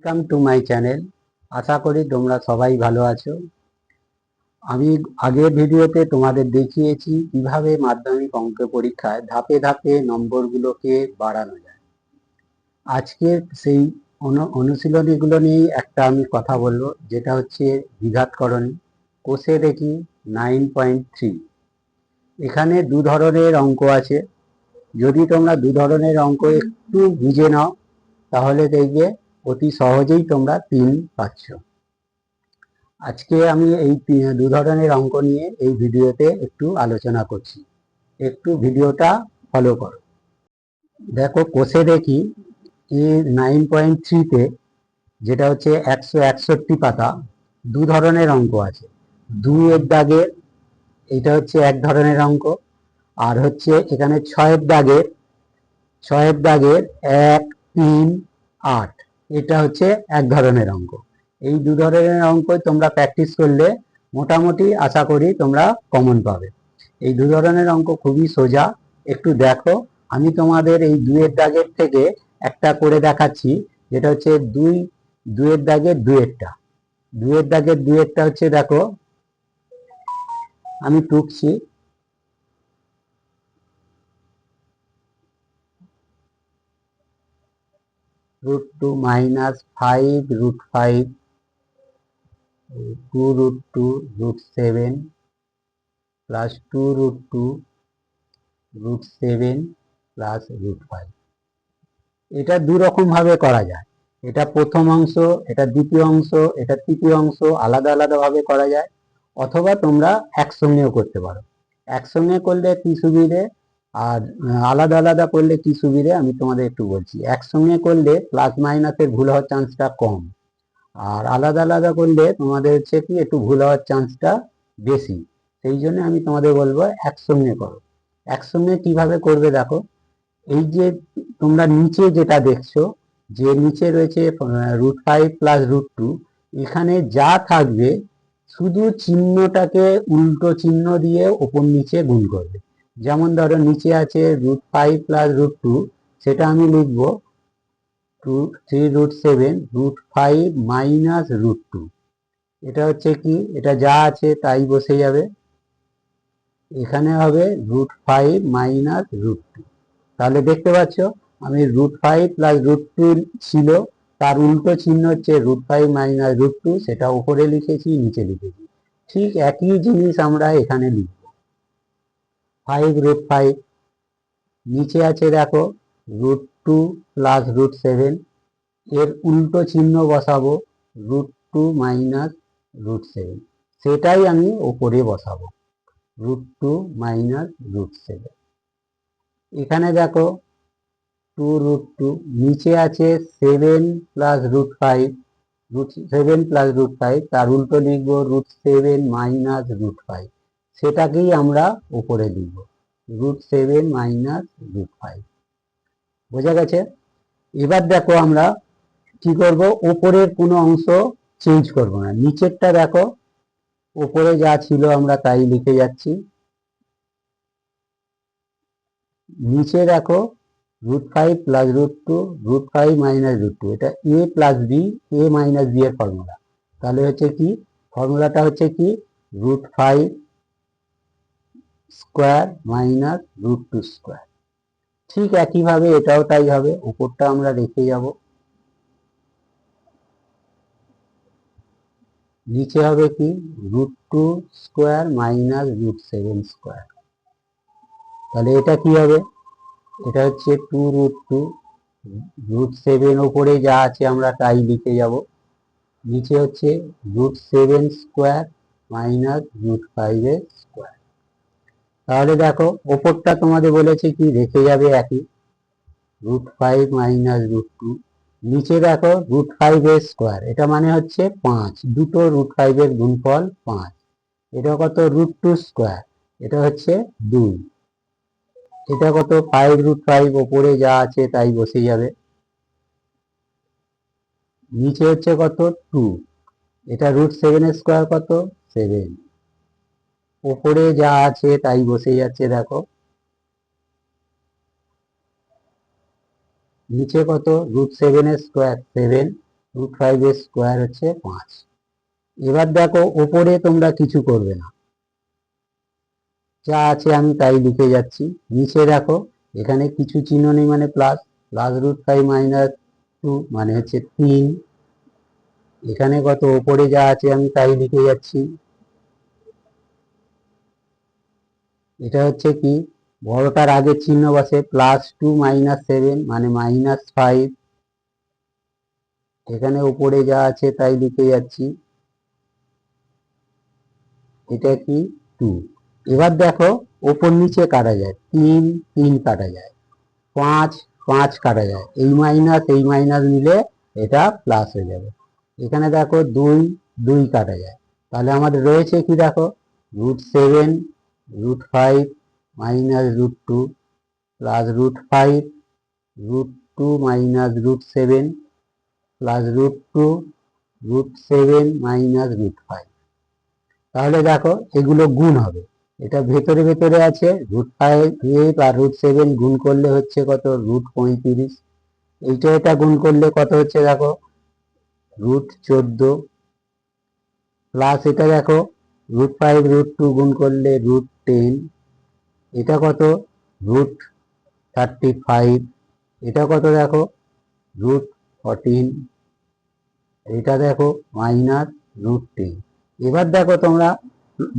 Welcome to my channel আশা করি তোমরা সবাই ভালো আছো। আমি আগের ভিডিওতে তোমাদের দেখিয়েছি কীভাবে মাধ্যমিক অঙ্ক পরীক্ষায় ধাপে ধাপে নম্বরগুলোকে বাড়ানো যায়। আজকে সেই অনু- অনুশীলনীগুলো নিয়েই একটা আমি কথা বলব, যেটা হচ্ছে দ্বিঘাতকরণী কোষে দেখি নাইন পয়েন্ট থ্রি এখানে দু ধরনের অঙ্ক আছে। যদি তোমরা দু ধরনের অঙ্ক একটু বুঝে নাও, তাহলে দেখবে অতি সহজেই তোমরা তিন পাচ্ছ। আজকে আমি এই দু ধরনের অঙ্ক নিয়ে এই ভিডিওতে একটু আলোচনা করছি। একটু ভিডিওটা ফলো করো। দেখো, কোষে দেখি এ নাইন পয়েন্ট থ্রিতে যেটা হচ্ছে একশো একষট্টি পাতা, দু ধরনের অঙ্ক আছে। দুইয়ের দাগের এটা হচ্ছে এক ধরনের অঙ্ক, আর হচ্ছে এখানে ছয়ের দাগের ছয়ের দাগের এক, তিন, আট। এটা হচ্ছে এক ধরনের অঙ্ক। এই দু ধরনের অঙ্ক তোমরা প্র্যাকটিস করলে মোটামুটি আশা করি তোমরা কমন পাবে। এই দু ধরনের অঙ্ক খুবই সোজা, একটু দেখো। আমি তোমাদের এই দুয়ের দাগের থেকে একটা করে দেখাচ্ছি, যেটা হচ্ছে দুই দুয়ের দাগের দুয়েরটা দুয়ের দাগের দুয়েরটা হচ্ছে দেখো, আমি টুকছি। Root 2 minus 5 root 5 2 root 2 root 7 plus 2 root 2 root 7 plus root 5 এটা দু রকম ভাবে করা যায়। এটা প্রথম অংশ, এটা দ্বিতীয় অংশ, এটা তৃতীয় অংশ আলাদা আলাদা ভাবে করা যায়। অথবা তোমরা একসঙ্গেও করতে পারো। একসঙ্গে করলে কি সুবিধে? আর আলাদা আলাদা করলে কি সুবিধে? আমি তোমাদের একটু বলছি। একসঙ্গে করলে প্লাস মাইনাসের ভুল হওয়ার চান্সটা কম। আর আলাদা আলাদা করলে তোমাদের হচ্ছে কি, একটু ভুল হওয়ার চান্সটা বেশি। সেই জন্য আমি তোমাদের বলব একসঙ্গে করো। একসঙ্গে কীভাবে করবে দেখো? এই যে তোমরা নিচে যেটা দেখছ, যে নিচে রয়েছে root five plus root two এখানে যা থাকবে, শুধু চিহ্নটাকে উল্টো চিহ্ন দিয়ে ওপর নিচে গুণ করবে। যেমন ধরো নিচে আছে root five plus root two সেটা আমি লিখব two three root seven root five minus root two এটা হচ্ছে কি? এটা যা আছে তাই বসে যাবে। এখানে হবে root five minus root two তাহলে দেখতে পাচ্ছ, আমি root five plus root two ছিল, তার উল্টো চিহ্ন হচ্ছে root five minus root two সেটা উপরে লিখেছি, নিচে লিখেছি। ঠিক একই জিনিস আমরা এখানে লিখব। ফাইভ রুট ফাইভ নিচে আছে দেখো root two plus root seven এর উল্টো চিহ্ন বসাবো root two minus root seven সেটাই আমি ওপরে বসাবো root two minus root seven এখানে দেখো টু রুট টু নিচে আছে seven plus root five root seven plus root five তার উল্টো লিখব root seven minus root five সেটাকেই আমরা উপরে লিখব root seven minus root five বোঝা গেছে? এবার দেখো আমরা কি করব? ওপরের কোনো অংশ চেঞ্জ করব না। নিচেরটা দেখো ওপরে যা ছিল আমরা তাই লিখে যাচ্ছি। নিচে দেখো root five plus root two root five minus root two এটা A plus B A minus B এর ফর্মুলা তাহলে হচ্ছে কি? ফর্মুলাটা হচ্ছে কি? Root five square minus root two square. ঠিক একইভাবে এটাও তাই হবে, উপরটা আমরা রেখে যাব। নিচে হবে কি? Root two square minus root seven square. তাহলে এটা কি হবে? এটা হচ্ছে two root two. Root seven ওপরে যা আছে আমরা তাই লিখে যাব। নিচে হচ্ছে root seven square minus root ফাইভের স্কোয়ার। তাহলে দেখো, ওপরটা তোমাদের বলেছে কি, রেখে যাবে একই। Root five minus root two নিচে দেখো রুট ফাইভ এর স্কোয়ার এটা মানে হচ্ছে পাঁচ। দুটো রুট ফাইভ এর গুণফল পাঁচ। এটা কত? রুট টু স্কোয়ার এটা হচ্ছে দুই। এটা কত? ফাইভ রুট ফাইভ ওপরে যা আছে, তাই বসে যাবে। নিচে হচ্ছে কত? টু এটা রুট সেভেন স্কোয়ার কত? সেভেন ওপরে যা আছে তাই বসে যাচ্ছে, দেখো। নিচে কত? রুট সেভেন এর স্কোয়ার সেভেন রুট ফাইভের স্কোয়ার হচ্ছে পাঁচ। এবার দেখো ওপরে তোমরা কিছু করবে না। যা আছে আমি তাই লিখে যাচ্ছি। নিচে দেখো, এখানে কিছু চিহ্ন নেই মানে plus plus root five minus two মানে হচ্ছে তিন। এখানে কত? ওপরে যা আছে আমি তাই লিখে যাচ্ছি। এটা হচ্ছে কি? বড়টার আগে চিহ্ন বসে প্লাস টু মাইনাস সেভেন মানে মাইনাস ফাইভ এখানে উপরে যা আছে তাই লিখে যাচ্ছি। এটা কি? টু এবার দেখো, ওপর নিচে কাটা যায়। তিন তিন কাটা যায়। পাঁচ পাঁচ কাটা যায়। এই মাইনাস এই মাইনাস মিলে এটা প্লাস হয়ে যাবে। এখানে দেখো, দুই দুই কাটা যায়। তাহলে আমাদের রয়েছে কি দেখো? Root seven root five minus root two plus root five root two minus root seven plus root two root seven minus root five তাহলে দেখো এগুলো গুণ হবে। এটা ভেতরে ভেতরে আছে রুট ফাইভ এইট আর রুট সেভেন গুণ করলে হচ্ছে কত? রুট পঁয়ত্রিশ। এইটা এটা গুণ করলে কত হচ্ছে দেখো? রুট চোদ্দ। প্লাস এটা দেখো রুট ফাইভ রুট টু গুণ করলে রুট টেন এটা কত? রুট থার্টি ফাইভ এটা কত দেখো? রুট ফোরটিন এটা দেখো মাইনাস রুট টেন এবার দেখো তোমরা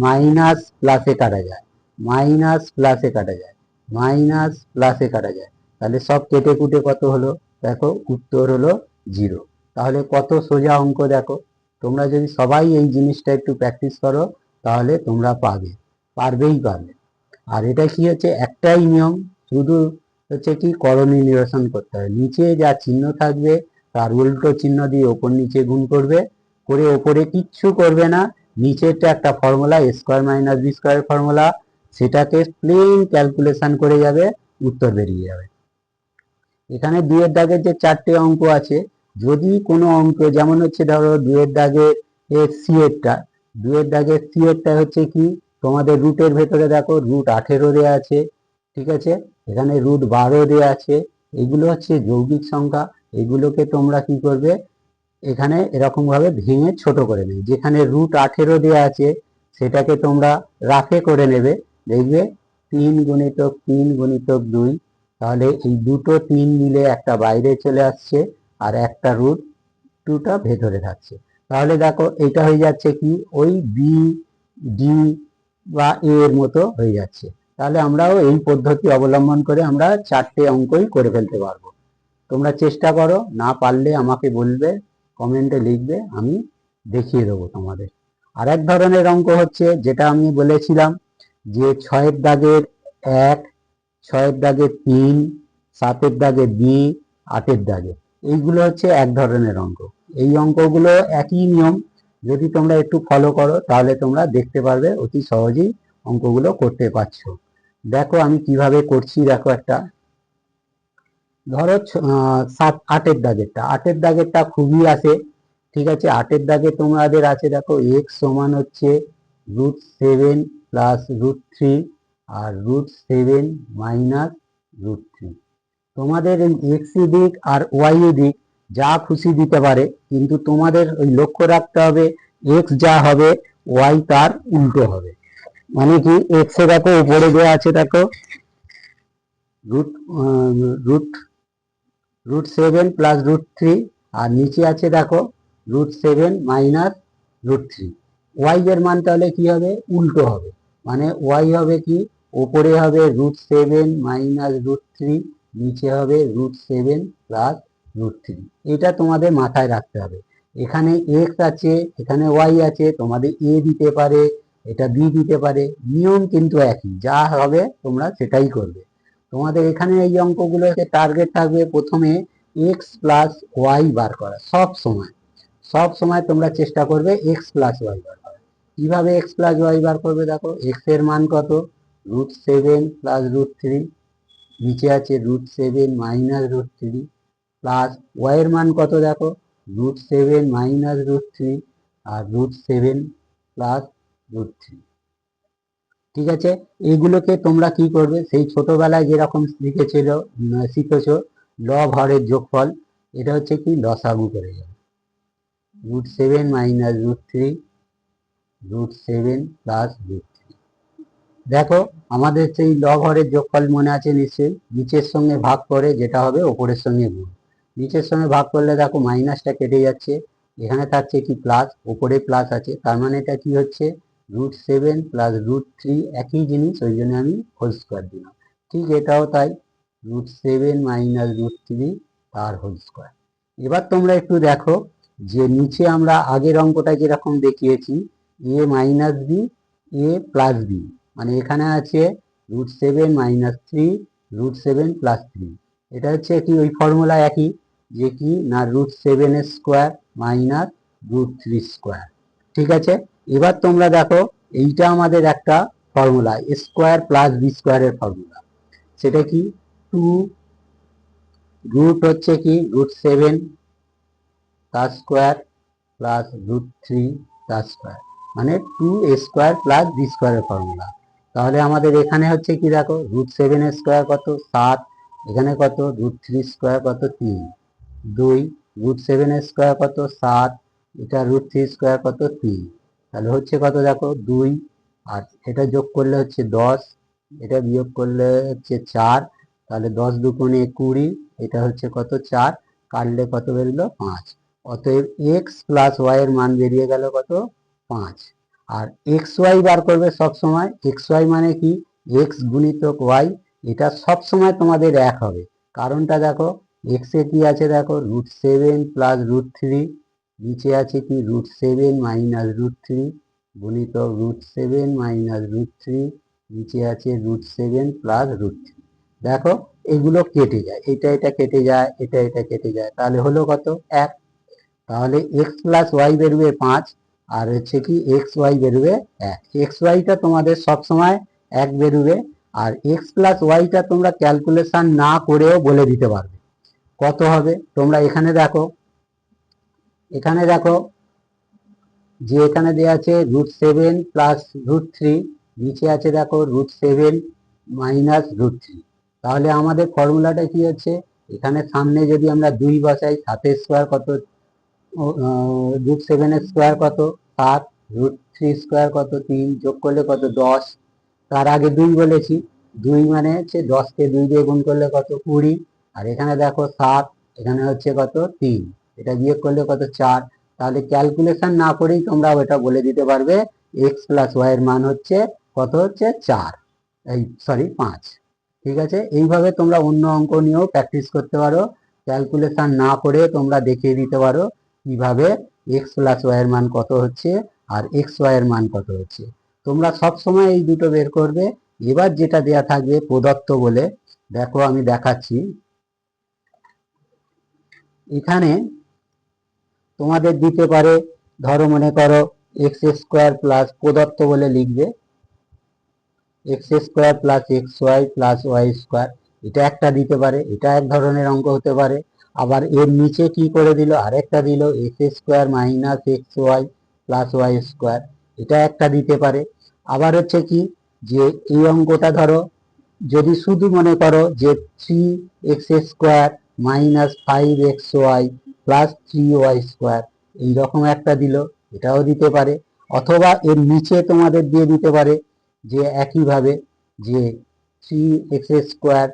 মাইনাস প্লাসে কাটা যায়। মাইনাস প্লাসে কাটা যায়। মাইনাস প্লাসে কাটা যায়। তাহলে সব কেটে কুটে কত হলো? দেখো উত্তর হলো জিরো তাহলে কত সোজা অঙ্ক দেখো। তোমরা যদি সবাই এই জিনিসটা একটু প্র্যাকটিস করো, তাহলে তোমরা পাবে। পারবেই পারবে। আর এটা কি হচ্ছে? একটাই নিয়ম, শুধু হচ্ছে কি করণী নিরসন করতে হবে নিচে যা চিহ্ন থাকবে, তার উল্টো চিহ্ন দিয়ে ওপর নিচে গুণ করবে। করে ওপরে কিচ্ছু করবে না। নিচেরটা একটা formula square minus B square formula সেটাকে প্লেন ক্যালকুলেশন করে যাবে, উত্তর বেরিয়ে যাবে। এখানে দুয়ের দাগের যে চারটে অঙ্ক আছে, যদি কোনো অঙ্ক, যেমন হচ্ছে ধরো দুয়ের দাগের সি এরটা দুয়ের দাগের সি এরটা হচ্ছে কি? তোমাদের রুটের ভেতরে দেখো রুট আঠেরো দেওয়া আছে, ঠিক আছে? এখানে রুট বারো দেওয়া আছে। এগুলো হচ্ছে যৌগিক সংখ্যা। এগুলোকে তোমরা কি করবে? এখানে এরকম ভাবে ভেঙে ছোট করে নেবে। যেখানে রুট আঠেরো দেওয়া আছে, সেটাকে তোমরা রাফে করে নেবে। দেখবে? তিন গুণিতক তিন গুণিতক দুই। তাহলে এই দুটো তিন মিলে একটা বাইরে চলে আসছে আর একটা রুট টুটা ভেতরে থাকছে। তাহলে দেখো এটা হয়ে যাচ্ছে কি? ওই বি ডি বা এ এর মতো হয়ে যাচ্ছে। তাহলে আমরাও এই পদ্ধতি অবলম্বন করে আমরা চারটে অঙ্কই করে ফেলতে পারব। তোমরা চেষ্টা করো, না পারলে আমাকে বলবে, কমেন্টে লিখবে, আমি দেখিয়ে দেবো তোমাদের। আর এক ধরনের অঙ্ক হচ্ছে, যেটা আমি বলেছিলাম, যে ছয়ের দাগের এক, ছয়ের দাগে তিন, সাতের দাগে বি, আটের দাগে। এইগুলো হচ্ছে এক ধরনের অঙ্ক। এই অঙ্কগুলো একই নিয়ম যদি তোমরা একটু ফলো করো, তাহলে তোমরা দেখতে পারবে অতি সহজেই অঙ্কগুলো করতে পারছ। দেখো আমি কীভাবে করছি, দেখো একটা। ধরো সাত, আটের দাগেরটা। আটের দাগেরটা খুবই আসে, ঠিক আছে? আটের দাগে তোমাদের আছে, দেখো এক্স সমান হচ্ছে root seven plus root three আর root seven minus root three তোমাদের এক্স দিক আর ওয়াই দিক যা খুশি দিতে পারে, কিন্তু তোমাদের ওই লক্ষ্য রাখতে হবে এক্স যা হবে ওয়াই তার উল্টো হবে। মানে কি এক্স এ দেখো, উপরে দেওয়া আছে দেখো root root root seven plus root three আর নিচে আছে দেখো root seven minus root three Y এর মান তাহলে কি হবে? উল্টো হবে। মানে ওয়াই হবে কি? ওপরে হবে root seven minus root three নিচে হবে root seven plus root three এটা তোমাদের মাথায় রাখতে হবে। এখানে এক্স আছে, এখানে ওয়াই আছে, তোমাদের এ দিতে পারে, এটা বি দিতে পারে। নিয়ম কিন্তু একই, যা হবে তোমরা সেটাই করবে। তোমাদের এখানে এই অঙ্কগুলো টার্গেট থাকবে প্রথমে এক্স প্লাস ওয়াই বার করা, সব সময়। সব সময় তোমরা চেষ্টা করবে এক্স প্লাস ওয়াই বার করা। কীভাবে এক্স প্লাস ওয়াই বার করবে দেখো এক্সের মান কত? Root seven plus root three নিচে আছে root seven minus root three plus Y এর মান কত দেখো? Root seven minus root three আর root seven plus root three ঠিক আছে? এইগুলোকে তোমরা কি করবে? সেই ছোটবেলায় যেরকম শিখেছিল শিখেছো লব হরের যোগফল, এটা হচ্ছে কি? লসাগু করে যাবে। Root seven minus root three root seven plus root three দেখো, আমাদের সেই লব হরের যোগফল মনে আছে নিশ্চয়ই? নিচের সঙ্গে ভাগ করে যেটা হবে, ওপরের সঙ্গে গুণ। নিচের সঙ্গে ভাগ করলে দেখো মাইনাসটা কেটে যাচ্ছে। এখানে থাকছে কি প্লাস ওপরে প্লাস আছে। তার মানে এটা কি হচ্ছে? Root seven plus root three একই জিনিস, ওই জন্য আমি হোল স্কোয়ার দিলাম। ঠিক এটাও তাই। Root seven minus root three তার হোল স্কোয়ার এবার তোমরা একটু দেখো যে নিচে আমরা আগের অঙ্কটা যেরকম দেখিয়েছি A minus B A plus B মানে এখানে আছে root seven minus three root seven plus three এটা হচ্ছে কি ওই ফর্মুলা একই, যে কি না root seven square minus root three square ঠিক আছে? এবার তোমরা দেখো, এইটা আমাদের একটা ফর্মুলা স্কোয়ার প্লাস বি স্কোয়ারের ফর্মুলা সেটা কি? টু রুট হচ্ছে কি? রুট সেভেন তার স্কোয়ার প্লাস রুট থ্রি তার স্কোয়ার মানে টু স্কোয়ার প্লাস বি স্কোয়ারের ফর্মুলা তাহলে আমাদের এখানে হচ্ছে কি দেখো রুট সেভেন স্কোয়ার কত? সাত এখানে কত? রুট থ্রি স্কোয়ার কত? তিন। দুই রুট সেভেন স্কোয়ার কত? সাত। এটা রুট থ্রি স্কোয়ার কত? তিন। তাহলে হচ্ছে কত দেখো? দুই। আর এটা যোগ করলে হচ্ছে দশ। এটা বিয়োগ করলে হচ্ছে চার। তাহলে দশ দুগুণে কুড়ি, এটা হচ্ছে কত? চার। কাটলে কত বেরোলো? পাঁচ। অতএব এক্স প্লাস ওয়াই এর মান বেরিয়ে গেল কত? পাঁচ। আর এক্স ওয়াই বার করবে সব সময়। এক্স ওয়াই মানে কি? এক্স গুণিতক ওয়াই এটা সব সময় তোমাদের এক হবে। কারণটা দেখো এক্স কি আছে দেখো root seven plus root three নিচে আছে কি root seven minus root three গুণিতক root seven minus root three নিচে আছে root seven plus root three দেখো, এগুলো কেটে যায়, এটা এটা কেটে যায়, এটা এটা কেটে যায়, তাহলে হলো কত? এক। তাহলে এক্স প্লাস ওয়াই বেরোবে পাঁচ, আর হচ্ছে কি এক্স ওয়াই বেরোবে এক। এক্স ওয়াইটা তোমাদের সবসময় এক বেরোবে আর এক্স প্লাস ওয়াইটা তোমরা ক্যালকুলেশন না করেও বলে দিতে পারবে। কত হবে? তোমরা এখানে দেখো এখানে দেখো, যে এখানে দেওয়া আছে root seven plus root three নিচে আছে দেখো root seven minus root three তাহলে আমাদের ফর্মুলাটা কি হচ্ছে? এখানে সামনে যদি আমরা দুই বসাই, সাতের স্কোয়ার কত? রুট সেভেনের স্কোয়ার কত? সাত রুট থ্রি স্কোয়ার কত? তিন, যোগ করলে কত? দশ। তার আগে দুই বলেছি। দুই মানে হচ্ছে দশকে দুই দিয়ে গুণ করলে কত? কুড়ি। আর এখানে দেখো সাত, এখানে হচ্ছে কত? তিন। এটা বিয়োগ করলে কত? চার। তাহলে ক্যালকুলেশন না করেই তোমরা ওটা বলে দিতে পারবে। এক্স প্লাস ওয়াই এর মান হচ্ছে কত হচ্ছে? চার। এই সরি পাঁচ। ঠিক আছে? এইভাবে তোমরা অন্য অঙ্ক নিয়েও প্র্যাকটিস করতে পারো। ক্যালকুলেশন না করে তোমরা দেখিয়ে দিতে পারো কীভাবে এক্স প্লাস ওয়াই এর মান কত হচ্ছে আর এক্স ওয়াই এর মান কত হচ্ছে। তোমরা সব সময় এই দুটো বের করবে। এবার যেটা দেয়া থাকবে প্রদত্ত বলে, দেখো আমি দেখাচ্ছি। এখানে তোমাদের দিতে পারে, ধরো মনে করো এক্স স্কোয়ার প্লাস প্রদত্ত বলে লিখবে। X square plus X Y plus Y square এটা একটা দিতে পারে, এটা এক ধরনের অঙ্ক হতে পারে। আবার এর নিচে কি করে দিল? আরেকটা দিল X square minus X Y plus Y square এটা একটা দিতে পারে। আবার হচ্ছে কি, যে এই অঙ্কটা ধরো, যদি শুধু মনে করো যে three X square minus five X Y plus three Y square এইরকম একটা দিল, এটাও দিতে পারে। অথবা এর নিচে তোমাদের দিয়ে দিতে পারে যে একইভাবে যে three X square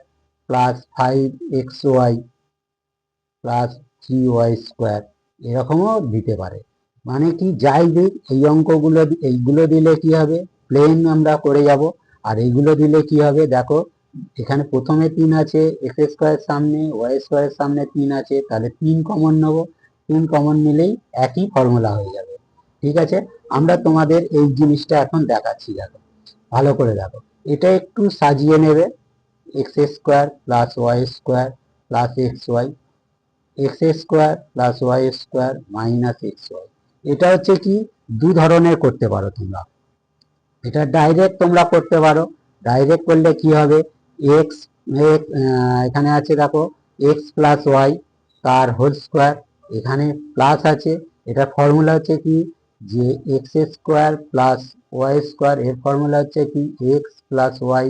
plus five X Y plus three Y square এরকমও দিতে পারে। মানে কি যাই দিক, এই অঙ্কগুলো এইগুলো দিলে কি হবে? প্লেন আমরা করে যাব। আর এইগুলো দিলে কি হবে? দেখো, এখানে প্রথমে তিন আছে এক্স স্কোয়ারের সামনে ওয়াই স্কোয়ারের সামনে তিন আছে, তাহলে তিন কমন নেব। তিন কমন নিলেই একই ফর্মুলা হয়ে যাবে। ঠিক আছে? আমরা তোমাদের এই জিনিসটা এখন দেখাচ্ছি, দেখো। ভালো করে দেখো। এটা একটু সাজিয়ে নেবে। X square plus y square plus x y x square plus y square minus x y এটা হচ্ছে কি, দু ধরনের করতে পারো তোমরা। এটা ডাইরেক্ট তোমরা করতে পারো। ডাইরেক্ট করলে কি হবে? এক্স এখানে আছে দেখো এক্স প্লাস ওয়াই তার হোল স্কোয়ার এখানে প্লাস আছে। এটা ফর্মুলা হচ্ছে কি? যে x square plus y square এর ফর্মুলা হচ্ছে কি? এক্স প্লাস ওয়াই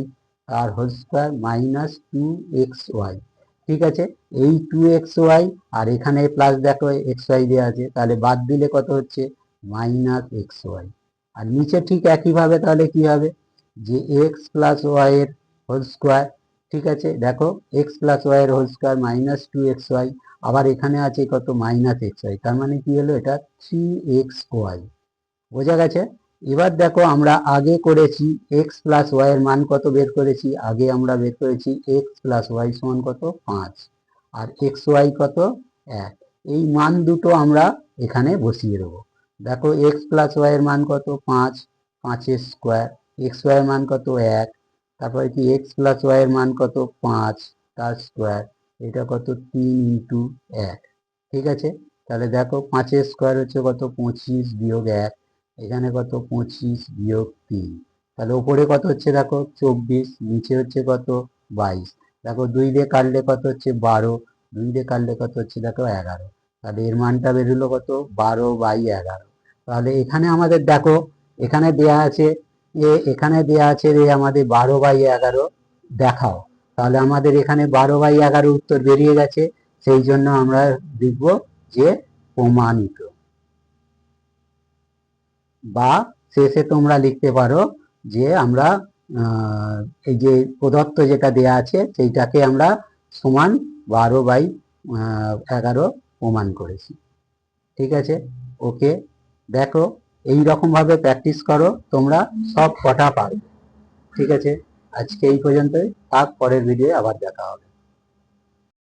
তার whole square minus two x y ঠিক আছে? এই টু এক্স ওয়াই আর এখানে প্লাস দেখো এক্স ওয়াই দেওয়া আছে, তাহলে বাদ দিলে কত হচ্ছে? মাইনাস এক্স ওয়াই আর নিচে ঠিক একইভাবে তাহলে কি হবে? যে এক্স প্লাস ওয়াই এর হোল স্কোয়ার ঠিক আছে? দেখো এক্স প্লাস ওয়াই এর whole square minus two x y আবার এখানে আছে কত? মাইনাস এক্স ওয়াই তার মানে কি হলো? এটা থ্রি এক্স ওয়াই বোঝা গেছে? এবার দেখো আমরা আগে করেছি এক্স প্লাস ওয়াই এর মান কত বের করেছি? আগে আমরা বের করেছি এক্স প্লাস ওয়াই সমান কত? পাঁচ। আর এক্স ওয়াই কত? এক। এই মান দুটো আমরা এখানে বসিয়ে দেবো। দেখো এক্স প্লাস ওয়াই এর মান কত? পাঁচ। পাঁচের স্কোয়ার এক্স ওয়াই এর মান কত? এক। তারপরে কি এক্স প্লাস ওয়াই এর মান কত? পাঁচ। তার স্কোয়ার এটা কত? তিন ইন্টু এক। ঠিক আছে? তাহলে দেখো পাঁচের স্কোয়ার হচ্ছে কত? পঁচিশ বিয়োগ এক। এখানে কত? পঁচিশ বিয়োগ তিন। তাহলে ওপরে কত হচ্ছে দেখো? চব্বিশ, নিচে হচ্ছে কত? বাইশ। দেখো, দুই দিয়ে কাটলে কত হচ্ছে? বারো। দুই দিয়ে কাটলে কত হচ্ছে? দেখো, এগারো। তাহলে এর মানটা বেরোলো কত? বারো বাই এগারো। তাহলে এখানে আমাদের দেখো, এখানে দেয়া আছে, এ এখানে দেয়া আছে রে আমাদের বারো বাই এগারো। দেখাও। তাহলে আমাদের এখানে বারো বাই এগারো উত্তর বেরিয়ে গেছে। সেই জন্য আমরা লিখব যে প্রমাণিত। বা শেষে তোমরা লিখতে পারো যে আমরা এই যে প্রদত্ত যেটা দেয়া আছে সেইটাকে আমরা সমান বারো বাই এগারো প্রমাণ করেছি। ঠিক আছে? ওকে? দেখো, এই রকম ভাবে প্র্যাকটিস করো, তোমরা সব কটা পারবে। ঠিক আছে? আজকে এই পর্যন্তই। তার পরের ভিডিও আবার দেখা হবে।